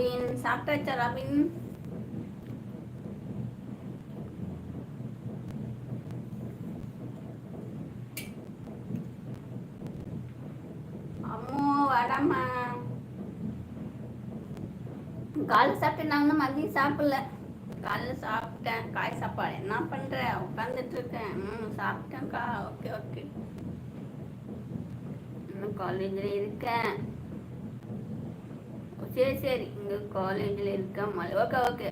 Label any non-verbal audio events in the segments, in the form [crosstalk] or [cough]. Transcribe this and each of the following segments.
Robin சாப்பிட்டாச்சா robin. அம்மோ வரமா காலை சாப்பிட்டு நான் இன்னும் மதியம் சாப்பிடல. காலைல சாப்பிட்டேன் காய் சாப்பாடு. என்ன பண்ற? உட்காந்துட்டு இருக்கேன் ம் சாப்பிட்டேன்க்கா. Okay okay. இன்னும் காலேஜில் இருக்கேன். சரி சரி. இங்கே காலேஜில் இருக்க மலை ஓகே ஓகே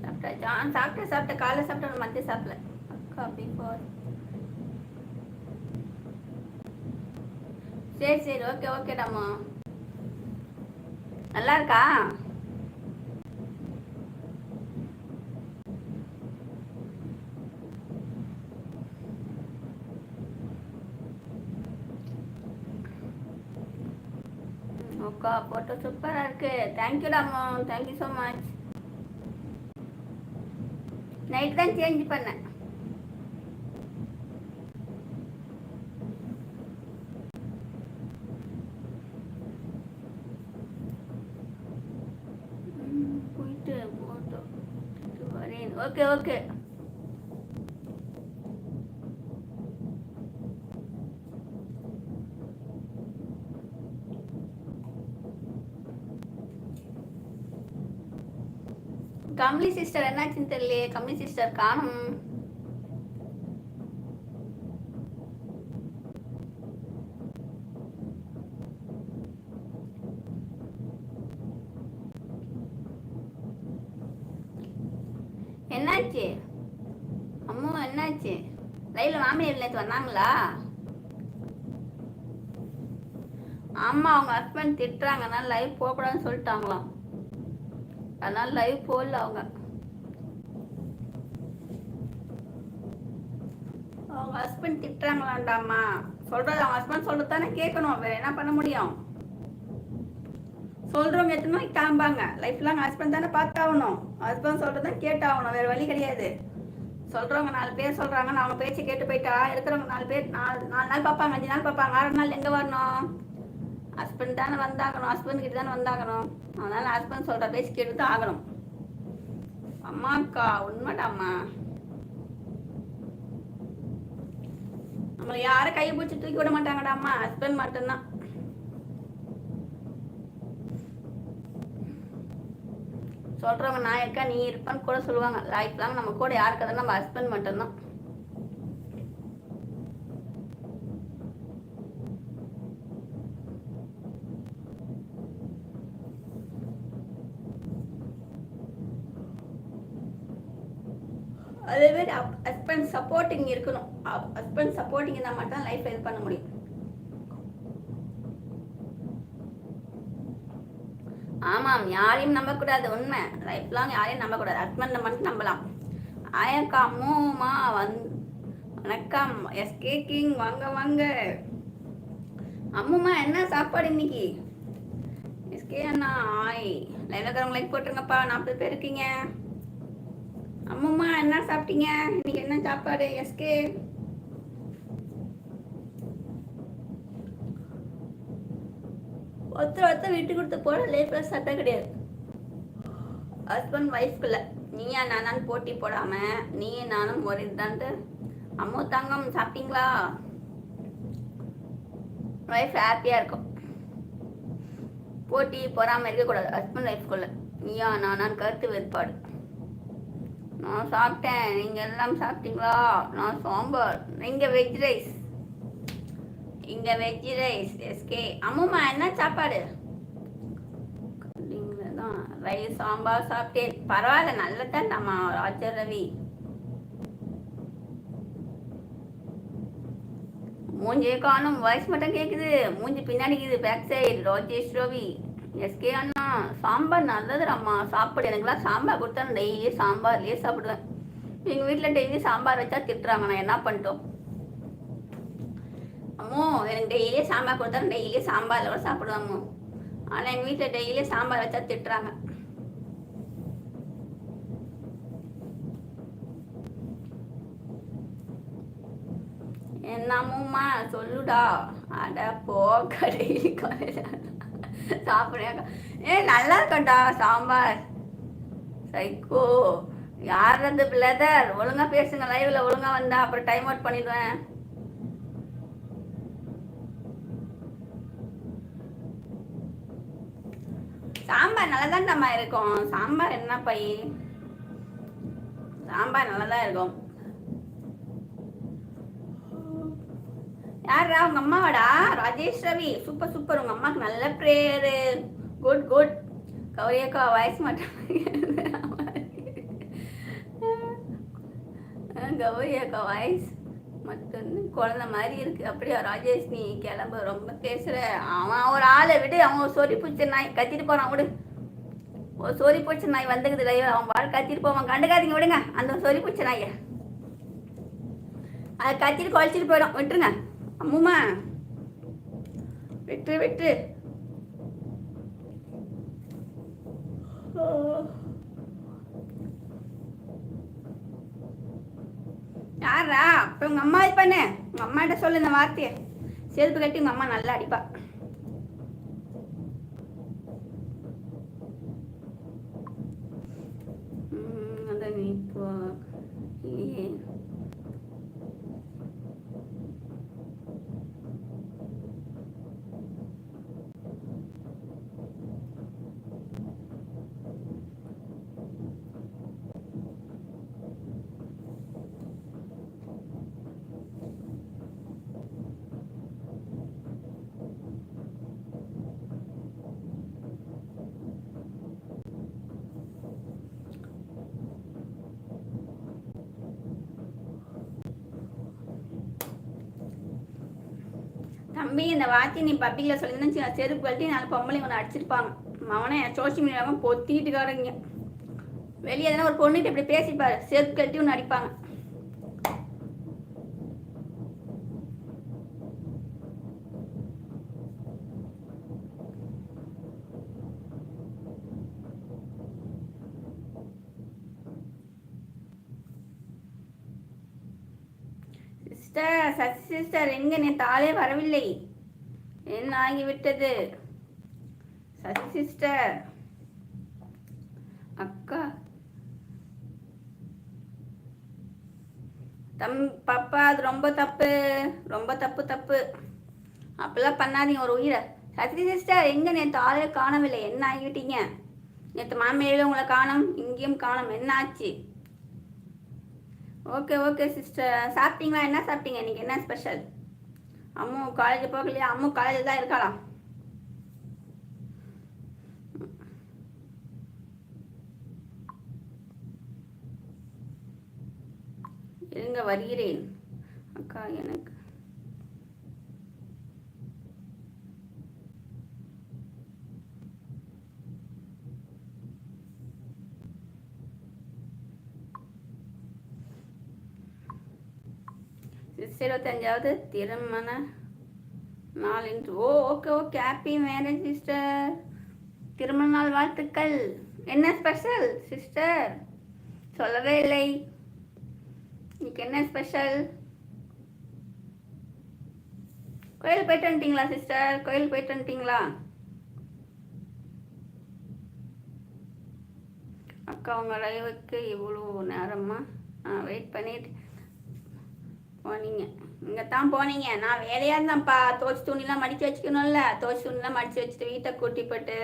சாப்பிட்டாச்சா ஆ சாப்பிட்டேன் சாப்பிட்டேன் காலைல சாப்பிட்டேன் மதியம் சாப்பிடல. அக்கா பிஃபோர் சரி சரி. ஓகே ஓகேடாம்மா நல்லா இருக்கா? ஓக்கா போட்டோ சூப்பராக இருக்கு. தேங்க்யூடாம்மா thank you so much night தான் சேஞ்ச் பண்ணேன். போயிட்டு போட்டோ வரேன். ஓகே ஓகே கமலி சிஸ்டர் என்னாச்சுன்னு தெரியலையே. கமலி சிஸ்டர் காணும். என்னாச்சு? அம்மா என்னாச்சு? ரயில மாமியார் நேற்று வந்தாங்களா? ஆமா அவங்க ஹஸ்பண்ட் திட்டுறாங்கன்னா லைவ் போகக்கூடாதுன்னு சொல்லிட்டாங்களாம். அதனால லைவ் போடல அவங்க. அவங்க ஹஸ்பண்ட் திட்டுறாங்களாண்டாமா சொல்றது அவங்க ஹஸ்பண்ட் சொல்றது தானே கேட்கணும். வேற என்ன பண்ண முடியும்? சொல்றவங்க எத்தனை மணிக்கு கிளம்பாங்க? லைஃப் லாங் ஹஸ்பண்ட் தானே பார்த்தாகணும். ஹஸ்பண்ட் சொல்றதை கேட்டாகணும். வேற வழி கிடையாது. சொல்றவங்க நாலு பேர் சொல்றாங்கன்னு அவங்க பேச்சு கேட்டு போயிட்டா இருக்கிறவங்க நாலு பேர் நாலு நாலு நாள் பார்ப்பாங்க அஞ்சு நாள் பார்ப்பாங்க ஆறு நாள் எங்க வரணும்? ஹஸ்பண்ட் தானே வந்தாகணும். ஹஸ்பண்ட் கிட்ட தானே வந்தாகணும். அதனால ஹஸ்பண்ட் சொல்ற பேசி கேட்டு தான் ஆகணும் அம்மாக்கா உண்மைடாம்மா நம்மளை யாரும் கையை பிடிச்சி தூக்கி விட மாட்டாங்கடா அம்மா. ஹஸ்பண்ட் மட்டும்தான். சொல்றவங்க நான் இருக்கா நீ இருப்பான்னு கூட சொல்லுவாங்க. லைஃப் லாங் நம்ம கூட யாருக்கு கதை நம்ம ஹஸ்பண்ட் மட்டும்தான் அதே மாதிரி ஹஸ்பண்ட் சப்போர்ட்டிங் இருக்கணும். ஹஸ்பண்ட் சப்போர்ட்டிங் இருந்தால் மட்டும் லைஃப் இது பண்ண முடியும். ஆமாம் யாரையும் நம்பக்கூடாது உண்மை. லைஃப் லாங் யாரையும் நம்பக்கூடாது. ஹஸ்பண்டை மட்டும் நம்பலாம். ஆயக்கா அம்மா வந் வணக்கம். எஸ்கே கிங் வாங்க வாங்க. அம்முமா என்ன சாப்பாடு இன்னைக்கு? எஸ்கே அண்ணா ஆய். லைவ்ல இருக்கிறவங்க லைக் போட்டுருங்கப்பா. நாற்பது பேர் இருக்கீங்க. அம்மம்மா என்ன சாப்பிட்டீங்க? இன்னைக்கு என்ன சாப்பாடு? எஸ்கே. ஒருத்தர் ஒருத்தர் விட்டு கொடுத்து போட லைஃப்ல சட்டை கிடையாது. ஹஸ்பண்ட் ஒய்ஃப்குள்ள நீயா நானான்னு போட்டி போடாம நீயும் நானும் ஒரு இதுதான்ட்டு. அம்மு தங்கம் சாப்பிட்டீங்களா? ஒய்ஃப் ஹாப்பியா இருக்கும். போட்டி பொறாம இருக்கக்கூடாது. ஹஸ்பண்ட் ஒய்ஃப்குள்ள நீயா நானான்னு கருத்து வேறுபாடு. நான் சாப்பிட்டேன். நீங்கள் எல்லாம் சாப்பிட்டீங்களா? நான் சாம்பார். இங்கே வெஜ் ரைஸ் இங்கே வெஜ் ரைஸ் எஸ்கே அம்முமா என்ன சாப்பாடு? தான் ரைஸ் சாம்பார் சாப்பிட்டேன். பரவாயில்ல நல்லதான் நம்ம ராஜர் ரவி மூஞ்சியை காணும். வாய்ஸ் மட்டும் கேட்குது மூஞ்சி பின்னாடி இருக்குது. Back side Rajesh Ravi. SK அண்ணா சாம்பார் நல்லது அம்மா சாப்பிடு எனக்குலாம் சாம்பார் கொடுத்தா நான் டெய்லி சாம்பார்லயே சாப்பிடுவேன். எங்கள் வீட்டில் டெய்லி சாம்பார் வச்சா திட்டுறாங்க. நான் என்ன பண்ணிட்டோம்? அம்மோ எனக்கு டெய்லியே சாம்பார் கொடுத்தா நான் டெய்லி சாம்பாரில் கூட சாப்பிடுவேன் அம்மோ ஆனால் எங்கள் வீட்டில் டெய்லியே சாம்பார் வச்சா திட்டுறாங்க. என்னம்மா சொல்லுடா. அட போ கடையில் காலையில் சாப்பிடுங்க ஏ நல்லா இருக்கட்டா சாம்பார். சைக்கோ யார் இருந்து பிரதர் ஒழுங்கா பேசுங்க லைவ்ல ஒழுங்கா வந்தா அப்புறம் டைம் அவுட் பண்ணிடுவேன். சாம்பார் நல்லா தான் இருக்கும். சாம்பார் என்ன பை சாம்பார் நல்லா தான் இருக்கும். யாரா உங்க அம்மாவாடா? Rajesh Ravi super super. உங்க அம்மாக்கு நல்ல ப்ரேயரு குட் குட் கௌரியக்கா வாய்ஸ் மட்டும். கௌரி அக்கா வாய்ஸ் மட்டும் குழந்த மாதிரி இருக்கு. அப்படியா ராஜேஷ் நீ கிளம்ப. ரொம்ப பேசுற. அவன் ஒரு ஆளை விடு. அவன் சொறி பிடிச்ச நாய். கத்திட்டு போறான் விடு. ஒரு சொறி பிடிச்ச நாய் வந்துக்குது லைவ். அவன் வாழ் கத்திட்டு போவான். கண்டுக்காதீங்க விடுங்க. அந்த சொறி பிடிச்ச நாயை. அதை கத்திட்டு குழச்சிட்டு போயிடும். விட்டுருங்க. அம்முமா. விட்டு விட்டு. யாரா அப்ப உங்க அம்மா இது பண்ணு உங்க அம்மாட்ட சொல்லு இந்த வார்த்தையை. செருப்பு கட்டி உங்க அம்மா நல்லா அடிப்பா. அதான் நீ இப்போ தம்பி இந்த வாத்தி நீ பப்ளிக்ல சொல்லியிருந்தா செருப்பு கழட்டி நாலு பொம்பளை ஒன்று அடிச்சிருப்பாங்க. அவனை சோசியல் மீடியாவும் பொத்திட்டு காரங்க வெளியே எதனா ஒரு பொண்ணுகிட்ட இப்படி பேசிப்பாரு செருப்பு கழட்டி ஒன்று அடிப்பாங்க. சிஸ்டர் சசி சிஸ்டர் எங்க நேற்று ஆளே வரவில்லை. என்ன ஆகிவிட்டது? சசி சிஸ்டர். அக்கா. தம் பாப்பா அது ரொம்ப தப்பு. ரொம்ப தப்பு தப்பு. அப்பெல்லாம் பண்ணாதீங்க ஒரு உயிரை. சத்ரி சிஸ்டர் எங்கே நேற்று ஆளே காணவில்லை? என்ன ஆகிவிட்டீங்க? நேற்று மாமியில உங்களை காணும் இங்கேயும் காணும். என்ன ஆச்சு? Okay okay sister. சாப்பிட்டீங்களா? என்ன சாப்பிட்டீங்க? இன்னைக்கு என்ன ஸ்பெஷல்? அம்மு காலேஜ் போகலையா? அம்மு காலேஜ் தான் இருக்கலாம் இருங்க வருகிறேன். அக்கா எனக்கு இருபத்தஞ்சாவது திருமண நாள் என்று. ஓ okay okay. Happy marriage sister திருமண நாள் வாழ்த்துக்கள். என்ன ஸ்பெஷல் சிஸ்டர் சொல்லவே இல்லை. இன்னைக்கு என்ன ஸ்பெஷல் கோயில் போயிட்டு வந்துட்டீங்களா சிஸ்டர் கோயில் போயிட்டு வந்துட்டீங்களா? அக்கா உங்கள் லைவுக்கு இவ்வளோ நேரமாக நான் வெயிட் பண்ணிட்டு போனீங்க. இங்கே தான் போனீங்க. நான் வேலையாக இருந்தேன்ப்பா தோச்சு துணிலாம் மடித்து வச்சுக்கணும்ல. தோச்சு துணிலாம் மடித்து வச்சுட்டு வீட்டை கூட்டி போட்டு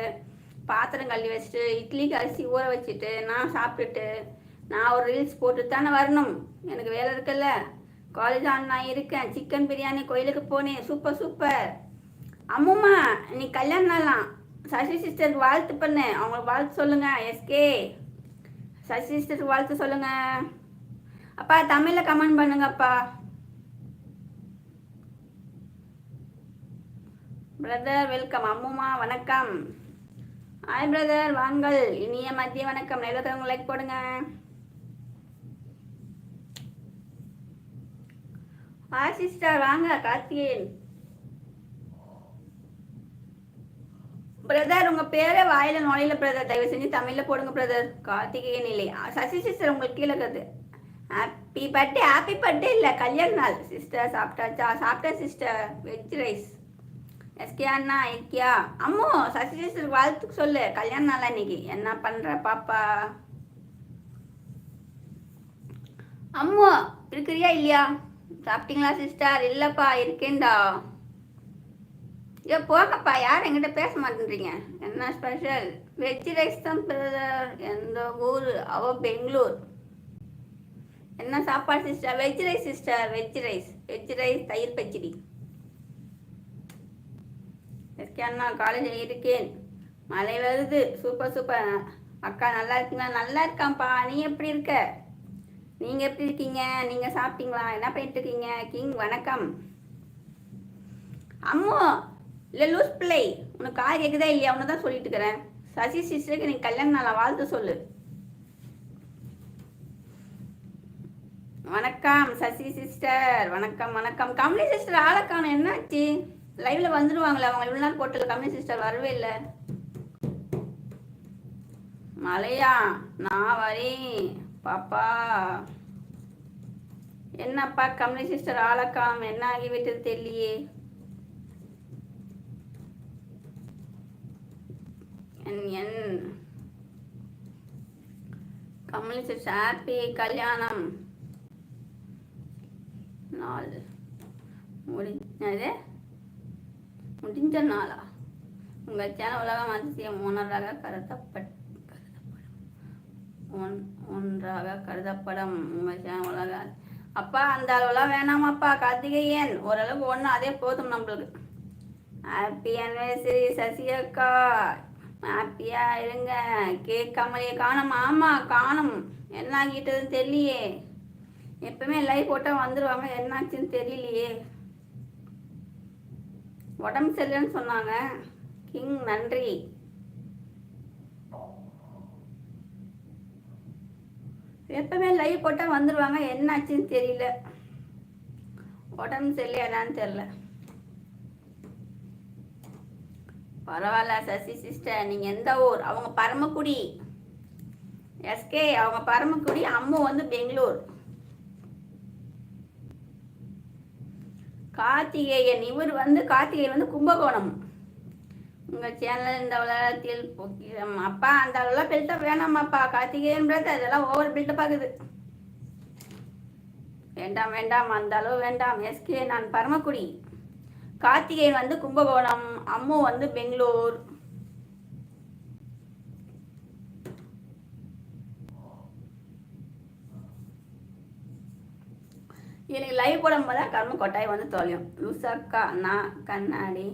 பாத்திரம் கழுவி வச்சுட்டு இட்லிக்கு அரிசி ஊற வச்சுட்டு நான் சாப்பிட்டுட்டு நான் ஒரு ரீல்ஸ் போட்டு தானே வரணும். எனக்கு வேலை இருக்குல்ல. காலேஜ் ஆன் நான் இருக்கேன். சிக்கன் பிரியாணி கோயிலுக்கு போனேன். Super super. அம்முமா நீ கல்யாணம் நாளாம் சசி சிஸ்டருக்கு வாழ்த்து பண்ணு. அவங்களுக்கு வாழ்த்து சொல்லுங்க எஸ்கே சசி சிஸ்டருக்கு வாழ்த்து சொல்லுங்க. அப்பா தமிழில் கமெண்ட் பண்ணுங்கப்பா. பிரதர் வெல்கம் அம்முமா வணக்கம். ஹாய் பிரதர் வாங்கள். இனிய மதிய வணக்கம். எல்லாத்தையும் லைக் போடுங்க. ஹாய் சிஸ்டர் வாங்க கார்த்திகேயன். பிரதர் உங்க பேரே வாயில நுழையில பிரதர் தயவு செஞ்சு தமிழ்ல போடுங்க பிரதர் கார்த்திகேயன் இல்லை. சசி சிஸ்டர் உங்களுக்கு கீழே இருக்குது. ஹாப்பி பர்த்டே ஹாப்பி பர்த்டே இல்லை. கல்யாண நாள். சிஸ்டர் சாப்பிட்டாச்சா? சாப்பிட்டேன் சிஸ்டர் வெஜ் ரைஸ் எஸ்கே அண்ணா இருக்கியா அம்மோ சசி சிஸ்டர் வாழ்த்துக்கு சொல்லு. கல்யாண நாளா இன்னைக்கு? என்ன பண்ற பாப்பா? அம்மோ இருக்கிறியா இல்லையா? சாப்பிட்டீங்களா சிஸ்டர்? இல்லப்பா இருக்கேன்டா. ஏ போங்கப்பா. யார் என்கிட்ட பேச மாட்டேன்றீங்க. என்ன ஸ்பெஷல்? வெஜ் ரைஸ் தான் பிரதர். எந்த ஊர்? அவ பெங்களூர். என்ன சாப்பாடு sister? Veg rice sister. Veg rice. Veg rice தயிர் பச்சடி. எஸ்கே அண்ணா காலேஜில் இருக்கேன். மழை வருது. சூப்பர் சூப்பர் அக்கா நல்லா இருக்கீங்களா? நல்லா இருக்கான்ப்பா. நீ எப்படி இருக்க? நீங்கள் எப்படி இருக்கீங்க? நீங்கள் சாப்பிட்டீங்களா? என்ன பண்ணிட்டு இருக்கீங்க? கிங் வணக்கம். அம்மோ இல்லை லூஸ் பிள்ளை. உனக்கு கார் கேட்குதா இல்லையா? அவனை தான் சொல்லிட்டு இருக்கிறேன். சசி சிஸ்டருக்கு நீ கல்யாணம் நல்லா வாழ்த்து சொல்லு. வணக்கம் சசி சிஸ்டர். வணக்கம் வணக்கம். கமலி சிஸ்டர் ஆளக்கான என்னாச்சு? லைவ்ல வந்துடுவாங்களே அவங்க இவ்வளவு நாள் போட்டல கம்யூனி சிஸ்டர் வரவே இல்லை. மலையா நான் வரேன். பாப்பா. என்னப்பா கம்யூனி சிஸ்டர் ஆளக்காம் என்ன ஆகிவிட்டது தெரியலையே. என் என். கமலி சிஸ்டர் ஹாப்பி கல்யாணம். நாலு. முடிஞ்சது? முடிஞ்ச நாளா உங்கள் சேனல் உலகம் அதிசயம் ஒன்றாக கருதப்பட் கருதப்படும். ஒன் ஒன்றாக கருதப்படும் உங்கள் சேனல் உலக அப்பா அந்த அளவுலாம் வேணாமாப்பா கார்த்திகேயன். ஓரளவுக்கு ஒன்று அதே போதும் நம்மளுக்கு. ஹாப்பி அனிவர்சரி சசி அக்கா ஹாப்பியா இருங்க. கேக் கமலியை காணும். ஆமா காணும். என்ன ஆகிட்டதுன்னு தெரியலையே. எப்பவுமே லைவ் போட்டால் வந்துடுவாங்க என்னாச்சுன்னு தெரியலையே. உடம்பு சரியில்லைன்னு சொன்னாங்க. கிங் நன்றி. எப்பவுமே லைவ் போட்டால் வந்துடுவாங்க என்னாச்சுன்னு தெரியல. உடம்பு சரியில்லையா என்னன்னு தெரியல. பரவாயில்ல சசி சிஸ்டர். நீங்கள் எந்த ஊர்? அவங்க பரமக்குடி. எஸ்கே அவங்க பரமக்குடி. அம்மு வந்து பெங்களூர். கார்த்திகேயன். இவர் வந்து கார்த்திகேயன் வந்து கும்பகோணம். உங்கள் சேனல் இந்த உலகத்தில் பொக்கிரம் அப்பா அந்த அளவுலாம் பில்டப் வேணாமாப்பா. கார்த்திகேயன் பிரதர் அதெல்லாம் ஓவர் பில்டப் ஆகுது. வேண்டாம் வேண்டாம். அந்த அளவு வேண்டாம். எஸ்கே நான் பரமக்குடி. கார்த்திகேயன் வந்து கும்பகோணம். அம்மு வந்து பெங்களூர். எனக்கு லைவ் போடும் போது கர்ம கொட்டாய் வந்து தொலையும். லூசாக்கா நான் கண்ணாடி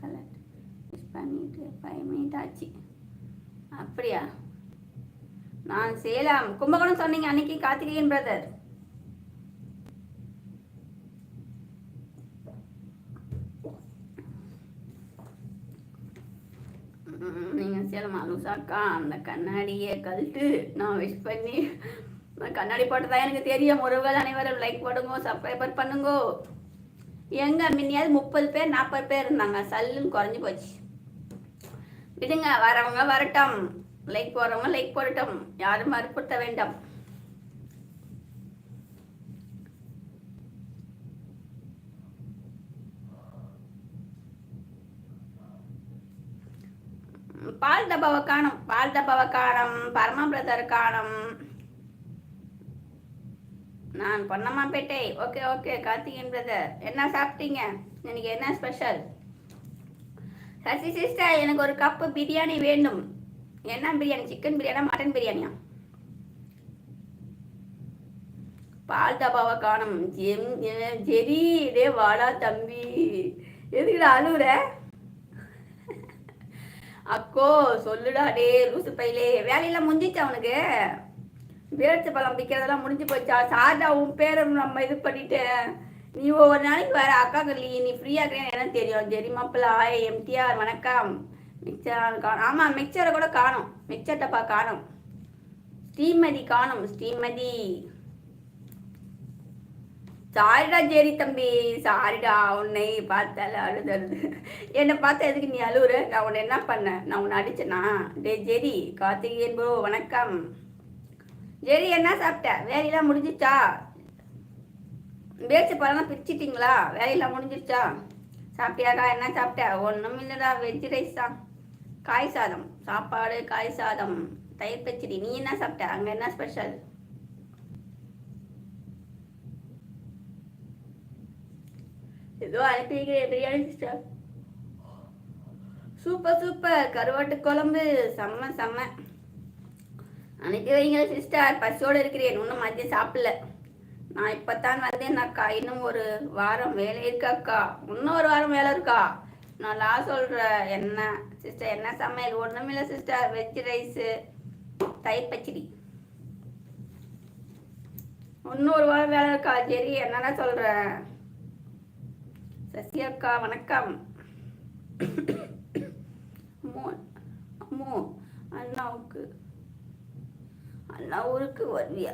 கலர் மிஸ் பண்ணிட்டு ஃபைவ் மினிட் ஆச்சு. அப்படியா? நான் சேலம். கும்பகோணம் சொன்னீங்க அன்னைக்கு கார்த்திகேயன் பிரதர் நீங்கள் சேலமா? லூசாக்கா அந்த கண்ணாடியை கழட்டு. நான் விஷ் பண்ணி கண்ணாடி போட்டதா எனக்கு தெரியும். உறவுகள் அனைவரும் லைக் போடுங்க சப்ஸ்கிரைபர் பண்ணுங்க. எங்க முன்னையாவது முப்பது பேர் நாற்பது பேர் இருந்தாங்க. சல்லுன்னு குறைஞ்சி போச்சு. விடுங்க வரவங்க வரட்டும். லைக் போடுறவங்க லைக் போடட்டும். யாரும் மறுப்படுத்த வேண்டாம். பால் தபாவை காணும். பால் தபாவை காணும். பரமா பிரதர் காணும். நான் Ponnammapettai okay okay Karthikeyan brother என்ன சாப்பிட்டீங்க? இன்னைக்கு என்ன ஸ்பெஷல் சசி சிஸ்டர் எனக்கு ஒரு கப்பு பிரியாணி வேண்டும். என்ன பிரியாணி? சிக்கன் பிரியாணி மட்டன் பிரியாணியா? பால் டப்பாவை காணும். ஜெம் ஜெரி டே வாடா தம்பி. எதுக்குடா அழுகுற அக்கோ சொல்லுடா டே லூசு பையிலே. வேலையெல்லாம் முடிஞ்சிச்சா அவனுக்கு பேரத்து பழம் விற்கிறதெல்லாம் முடிஞ்சு போச்சா. சாரதா உன் பேரை நம்ம இது பண்ணிட்டு நீ ஒவ்வொரு நாளைக்கு வர அக்கா கல்லி நீ ஃப்ரீயாக இருக்கிறேன்னு என்ன தெரியும். ஜெரி மாப்பிள்ள ஆய் எம்டிஆர் வணக்கம். மிக்சர் காணும். ஆமாம் மிக்சரை கூட காணும். மிக்சர் டப்பா காணும். ஸ்ரீமதி காணும். ஸ்ரீமதி. சாரிடா ஜெரி தம்பி. சாரிடா உன்னை பார்த்தால அழுதழுது. என்னை பார்த்தா எதுக்கு நீ அழுவுற? நான் உன்னை என்ன பண்ணேன்? நான் உன்னை அடிச்சேனா? டே ஜெரி கார்த்திகேயன் ப்ரோ வணக்கம். சரி என்ன சாப்பிட்ட? வேலையெல்லாம் முடிஞ்சிச்சா பேச்சு பழம்லாம் பிரிச்சிட்டிங்களா? வேலையெல்லாம் முடிஞ்சிருச்சா? சாப்பிட்டியாக்கா? என்ன சாப்பிட்ட? ஒன்றும் இல்லைடா வெஜ் ரைஸ் தான். காய் சாதம். சாப்பாடு காய் சாதம். தயிர் பச்சடி. நீ என்ன சாப்பிட்ட? அங்கே என்ன ஸ்பெஷல் ஏதோ அனுப்பிக்கிறேன் பிரியாணி சிஸ்டர் சூப்பர் சூப்பர் கருவாட்டு குழம்பு. செம்ம செம்ம. அனுப்பி வைங்க சிஸ்டர் பசியோடு இருக்கிறேன். இன்னும் மதியம் சாப்பிடல. நான் இப்போத்தான் வந்தேன்னாக்கா இன்னும் ஒரு வாரம் வேலை இருக்காக்கா இன்னும் ஒரு வாரம் வேலை இருக்கா? நான் லா சொல்கிறேன் என்ன? சிஸ்டர் என்ன சமையல்? ஒன்றுமில்ல சிஸ்டர் வெஜ் ரைஸு தயிர் பச்சடி. இன்னொரு வாரம் வேலை இருக்கா? சரி என்னடா சொல்கிற சசி அக்கா வணக்கம். அம்மோ அம்மோ அண்ணாவுக்கு அண்ணா ஊருக்கு வருவியா?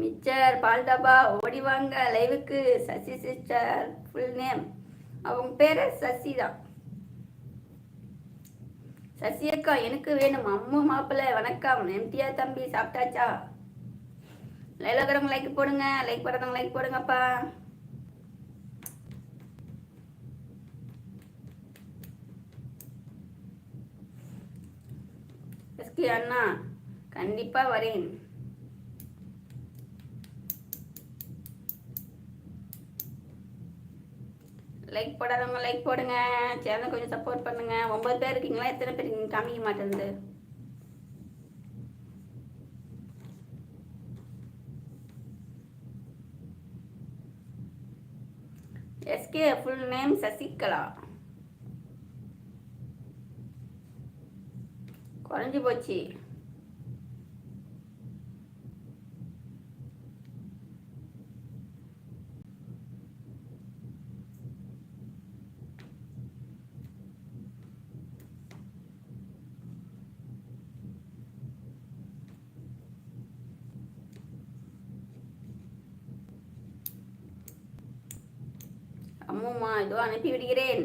மிச்சர் பால் டப்பா ஓடி வாங்க. லைவுக்கு சசி சிஸ்டர் ஃபுல் நேம் அவங்க பேரு சசி தான். சசி அக்கா எனக்கு வேணும். அம்மு மாப்பிள்ளை வணக்கம். எம்டிஆர் தம்பி சாப்பிட்டாச்சா? லைலாக்கிறவங்க லைக் போடுங்க. லைக் போடுறவங்க லைக் போடுங்கப்பா. எஸ்கே அண்ணா. கண்டிப்பா வரேன். லைக் போடாதவங்க லைக் போடுங்க. சேனல் கொஞ்சம் சப்போர்ட் பண்ணுங்க. ஒன்பது பேர் இருக்கீங்களா? எத்தனை பேர் இருக்கீங்க? காமிக்க மாட்டேங்குது. SK full name Sasikala. தொலைஞ்சு போச்சு. அம்முமா இதோ அனுப்பி விடுகிறேன்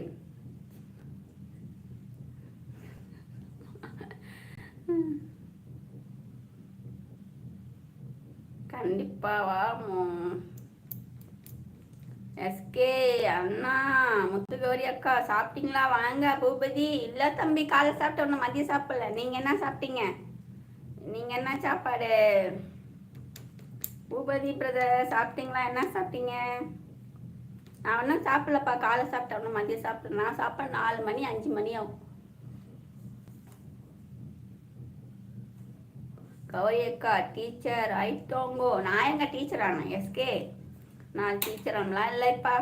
கண்டிப்பா வாமோ எஸ்கே அண்ணா அக்கா சாப்பிட்டீங்களா? வாங்க பூபதி. இல்ல தம்பி காலை சாப்பிட்ட ஒன்று மதியம் சாப்பிடல. நீங்க என்ன சாப்பிட்டீங்க? நீங்க என்ன சாப்பாடு? பூபதி பிரதர் சாப்பிட்டீங்களா? என்ன சாப்பிட்டீங்க? நான் ஒன்றும் சாப்பிடலப்பா. காலை சாப்பிட்ட ஒன்றும் மதியம் சாப்பிட்டேன் நான் சாப்பிட நாலு மணி அஞ்சு மணி ஆகும். கௌரி அக்கா டீச்சர் ஐட்டோங்கோ நான் எங்க டீச்சர் ஆனேன் எஸ்கே நான் டீச்சர் ஆனலாம் இல்லைப்பா.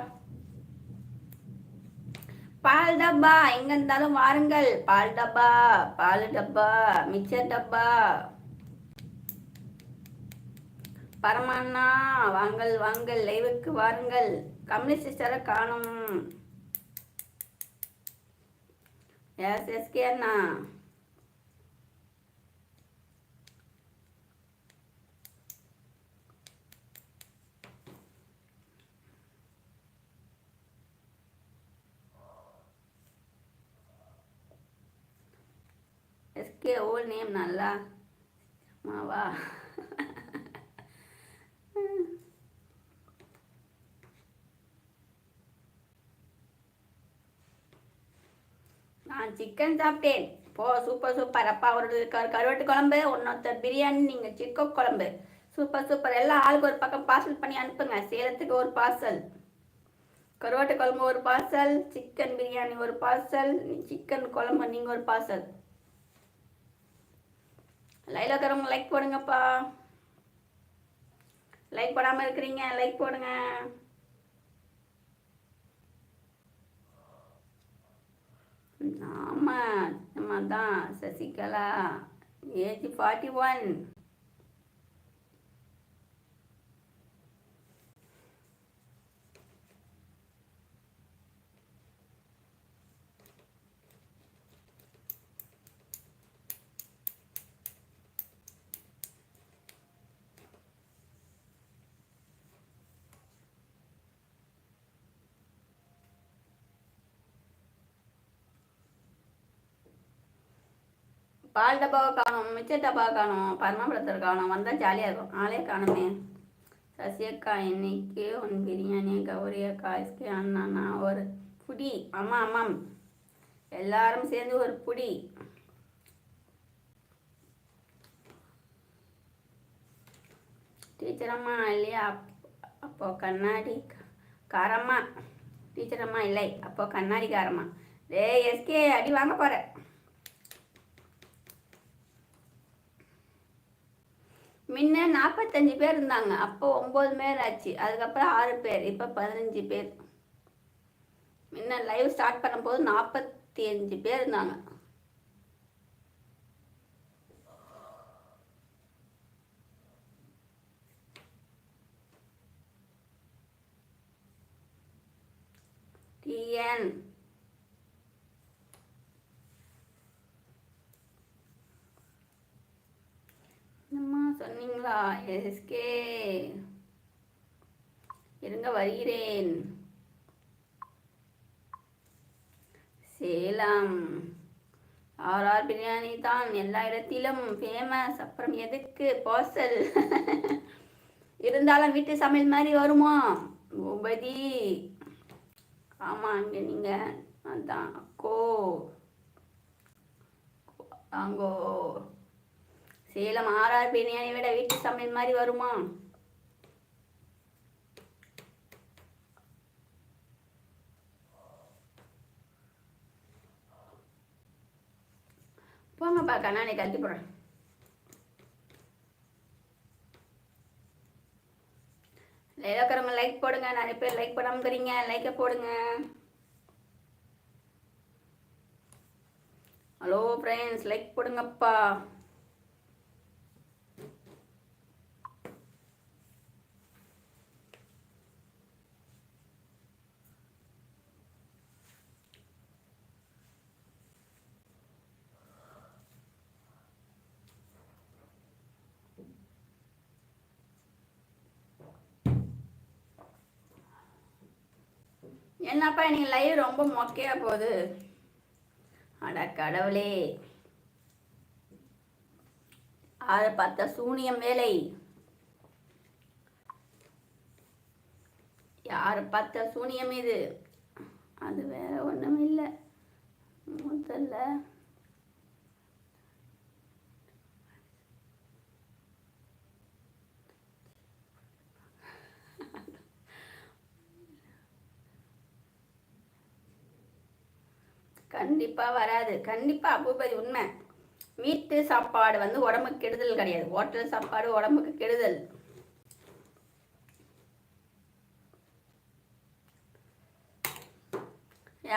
பால் டப்பா எங்க இருந்தாலும் வாருங்கள். பால் டப்பா பால் டப்பா மிச்சர் டப்பா. பரமண்ணா வாங்கள் வாங்கள் லைவுக்கு வாருங்கள். கமலி சிஸ்டரை காணும். எஸ் எஸ்கே அண்ணா. கே ஓல் நேம் நல்லா. மாவா. நான் சிக்கன் சாப்பிட்டேன். போ சூப்பர் சூப்பர் அப்பா ஒரு கருவாட்டு குழம்பு ஒன்னொருத்தர் பிரியாணி நீங்கள் சிக்கோ குழம்பு. சூப்பர் சூப்பர் எல்லாம் ஆளுக்கு ஒரு பக்கம் பார்சல் பண்ணி அனுப்புங்க. சேலத்துக்கு ஒரு பார்சல் கருவாட்டு குழம்பு ஒரு பார்சல் சிக்கன் பிரியாணி ஒரு பார்சல் சிக்கன் குழம்பு நீங்கள் ஒரு பார்சல் லைலாக்கிறவங்க லைக் போடுங்கப்பா. லைக் போடாமல் இருக்கிறீங்க லைக் போடுங்க. ஆமாம் நம்ம தான் சசிகலா ஏஜ் ஃபார்ட்டி ஒன் பால் டப்பாவை காணும் மிச்ச டப்பாவை காணும் பரமபுரத்தில் காணும் வந்தால் ஜாலியாக இருக்கும். ஆளே காணுமே. சசியக்கா இன்னைக்கு உன் பிரியாணி கௌரி அக்கா இஸ்கே அண்ணா ஒரு புடி ஆமாம் ஆமாம் எல்லாரும் சேர்ந்து ஒரு புடி. டீச்சரம்மா இல்லையா? அப்போ கண்ணாடி காரம்மா. டீச்சரம்மா இல்லை அப்போ கண்ணாடி காரம்மா டேய் எஸ்கே அடி வாங்க போகிறேன் முன்ன நாற்பத்தஞ்சு பேர் இருந்தாங்க. அப்போ ஒம்பது பேர் ஆச்சு. அதுக்கப்புறம் ஆறு பேர். இப்போ பதினஞ்சு பேர். முன்ன லைவ் ஸ்டார்ட் பண்ணும்போது நாற்பத்தி அஞ்சு பேர் இருந்தாங்க. டிஎன் எஸ்கே இருங்க வருகிறேன். சேலம். ஆர்ஆர் பிரியாணி தான் எல்லா இடத்திலும் ஃபேமஸ் அப்புறம் எதுக்கு? பார்சல் [laughs] இருந்தாலும் வீட்டு சமையல் மாதிரி வருமா? பூபதி. ஆமாம் இங்கே நீங்கள் அதான் அக்கோ அங்கோ. சேலம் ஆர்ஆர் பிரியாணி விட வீட்டு சமையல் மாதிரி வருமா? போங்கப்பா கண்ணாடி கட்டி போடுறேன். இருக்கிறவங்க லைக் போடுங்க. நிறைய பேர் லைக் பண்ணாமக்கிறீங்க லைக்கை போடுங்க. ஹலோ ஃப்ரெண்ட்ஸ் லைக் போடுங்கப்பா. என்னப்பா இன்னைக்கு லைவ் ரொம்ப மொக்கையாக போகுது. அட கடவுளே. அதை பார்த்தா சூனியம் வேலை. யார் பார்த்த சூனியம் இது? அது வேற ஒன்றும் இல்லை முதல்ல கண்டிப்பாக வராது. கண்டிப்பாக அபூபதி உண்மை. வீட்டு சாப்பாடு வந்து உடம்புக்கு கெடுதல் கிடையாது. ஹோட்டல் சாப்பாடு உடம்புக்கு கெடுதல்.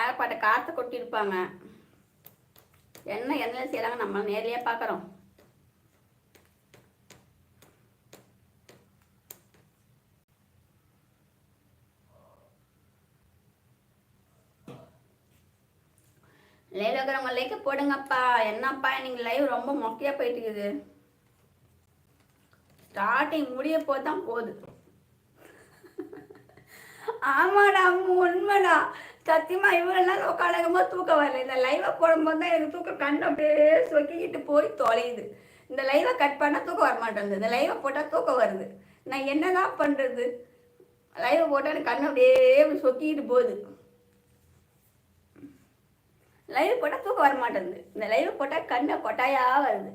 ஏகப்பட்ட காற்றை கொட்டியிருப்பாங்க? என்ன எண்ணெயில் செய்கிறாங்க நம்ம நேர்லயே பார்க்குறோம் லைவ் இருக்கிறவங்க லைக்க போடுங்கப்பா. என்னப்பா நீங்கள் லைவ் ரொம்ப மொக்கையாக போயிட்டு இருக்குது ஸ்டார்டிங் முடிய போது தான் போகுது. ஆமாடா உண்மைடா. சத்தியமா இவ்வளோ நாள் போது தூக்கம் வரல. இந்த லைவை போடும்போது தான் எனக்கு தூக்கம் கண்ணு அப்படியே சொக்கிக்கிட்டு போய் தொலையுது. இந்த லைவை கட் பண்ணால் தூக்கம் வர மாட்டேங்குது இந்த லைவை போட்டால் தூக்கம் வருது. நான் என்னதான் பண்ணுறது லைவை போட்டால் எனக்கு கண்ணு அப்படியே சொக்கிக்கிட்டு போகுது. லைவ் போட்டால் தூக்கம் வர மாட்டேங்குது. இந்த லைவ் போட்டால் கண்ணை கொட்டாயாக வருது.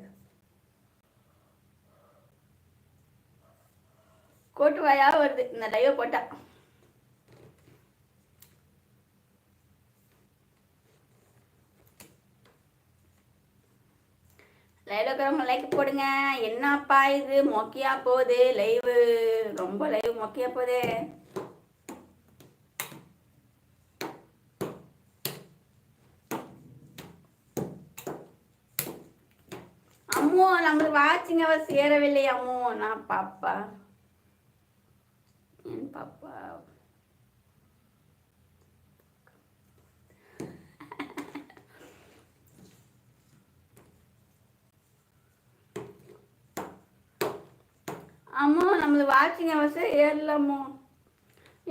கோட்டுவாயாக வருது. இந்த லைவ் போட்டால் லைவ்ல இருக்கிறவங்க லைக் போடுங்க. என்னப்பா இது? மொக்கையா போகுது. லைவு ரொம்ப லைவ் மொக்கையா போகுது. அம்மோ நம்மளுக்கு வாட்சிங் அவர் சேரவில்லை அம்மோ. நான் பாப்பா. என் பாப்பா? அம்மோ நம்மளுக்கு வாட்சிங் அவர் ஏறலம்மோ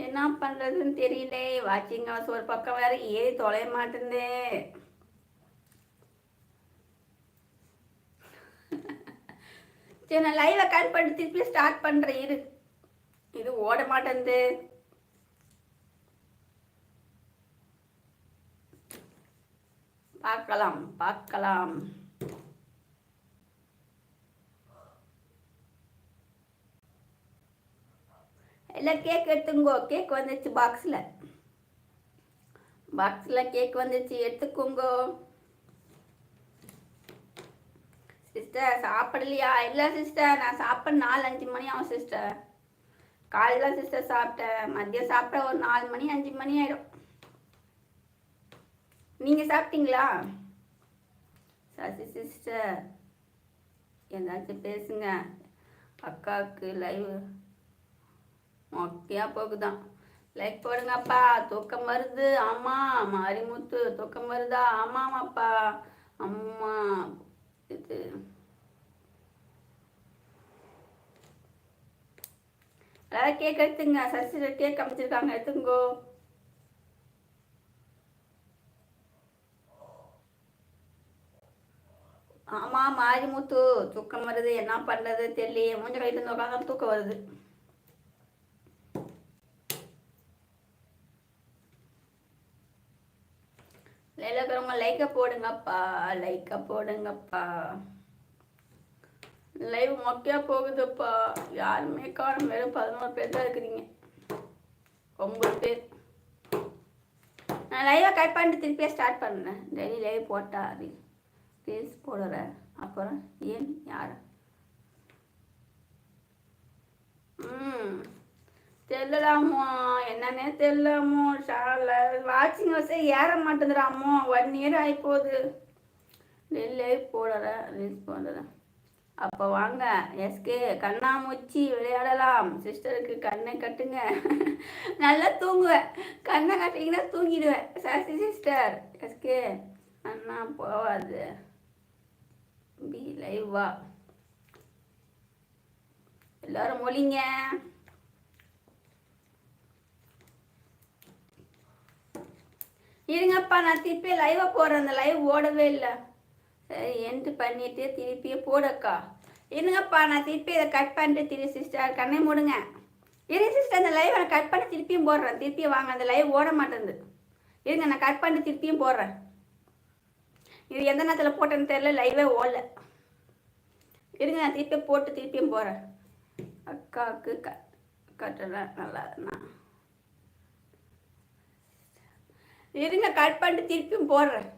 என்ன பண்ணுறதுன்னு தெரியல. வாட்சிங் அவர் ஒரு பக்கம் வேற ஏறி தொலைய மாட்டேந்தே. சரி நான் லைவை கட் பண்ணி திருப்பி ஸ்டார்ட் பண்ணுறேன் இரு. இது ஓட மாட்டேன்து. பார்க்கலாம் பார்க்கலாம். எல்லாம் கேக் எடுத்துங்கோ. கேக் வந்துச்சு பாக்ஸில் பாக்ஸில் கேக் வந்துச்சு எடுத்துக்கோங்கோ. சிஸ்டர் சாப்பிடலையா? இல்லை சிஸ்டர் நான் சாப்பிட நாலு அஞ்சு மணி ஆகும் சிஸ்டர் காலையில் சிஸ்டர் சாப்பிட்டேன். மதியம் சாப்பிட்ட ஒரு நாலு மணி அஞ்சு மணி ஆயிடும். நீங்கள் சாப்பிட்டீங்களா? சசி சிஸ்டர் ஏதாச்சும் பேசுங்க. அக்காவுக்கு லைவ் மொக்கையாக போகுதான். லைக் போடுங்கப்பா. தூக்கம் வருது. ஆமாம் மாரிமுத்து தூக்கம் வருதா? ஆமாமாப்பா. அம்மா இது. அதாவது கேக் எடுத்துங்க. சசி கேக் அமைச்சிருக்காங்க. எடுத்துங்கோ. ஆமா மாரிமுத்து. தூக்கம் வருது. என்ன பண்றது? தெரியலையே. மூஞ்ச கைட்டு இருந்து உட்காந்து தூக்கம் வருது லைல இருக்கிறவங்க லைக்கை போடுங்கப்பா லைக்கை போடுங்கப்பா. லைவ் மொக்கையா போகுதுப்பா. யாருமே காணும் வெறும் பதினோரு பேர் தான் இருக்கிறீங்க. ஒம்பது பேர். நான் லைவாக கட் பண்ணிட்டு திருப்பியே ஸ்டார்ட் பண்ணேன் டெய்லி லைவ் போட்டா அது ரீல்ஸ் போடுறேன் அப்புறம் ஏன் யார்? ம். தெரியலாமோ என்னன்னே தெரியலாமோ ஷால வாட்சிங் வசதி ஏற மாட்டேங்கிறாமோ ஒன் இயர் ஆகி போகுது லைவ் போடுறேன் ரீல்ஸ் போடுறேன் அப்போ வாங்க எஸ்கே கண்ணாமூச்சி விளையாடலாம். சிஸ்டருக்கு கண்ணை கட்டுங்க. நல்லா தூங்குவேன். கண்ணை கட்டிங்கன்னா தூங்கிடுவேன். சசி சிஸ்டர் எஸ்கே அண்ணா போவாது. பி லைவ் எல்லாரும் மொழிங்க இருங்கப்பா நான் திருப்பி லைவாக போடுறேன் அந்த லைவ் ஓடவே இல்லை. சரி என்ட்டு பண்ணிட்டு திருப்பியே போடக்கா. இருங்கப்பா நான் திருப்பி இதை கட் பண்ணிட்டு திரு சிஸ்டர் கண்ணை மூடுங்க. இருங்க சிஸ்டர் அந்த லைவ் நான் கட் பண்ணி திருப்பியும் போடுறேன். திருப்பியும் வாங்க அந்த லைவ் ஓட மாட்டேங்குது. இருங்க நான் கட் பண்ணி திருப்பியும் போடுறேன். இது எந்த நேரத்தில் போட்டேன்னு தெரியல லைவே ஓடல. இருங்க நான் திருப்பியும் போட்டு திருப்பியும் போகிறேன் அக்காவுக்கு க கட்டுறேன் நல்லா நான் இருங்க கட் பண்ணிட்டு திருப்பியும் போடுறேன்.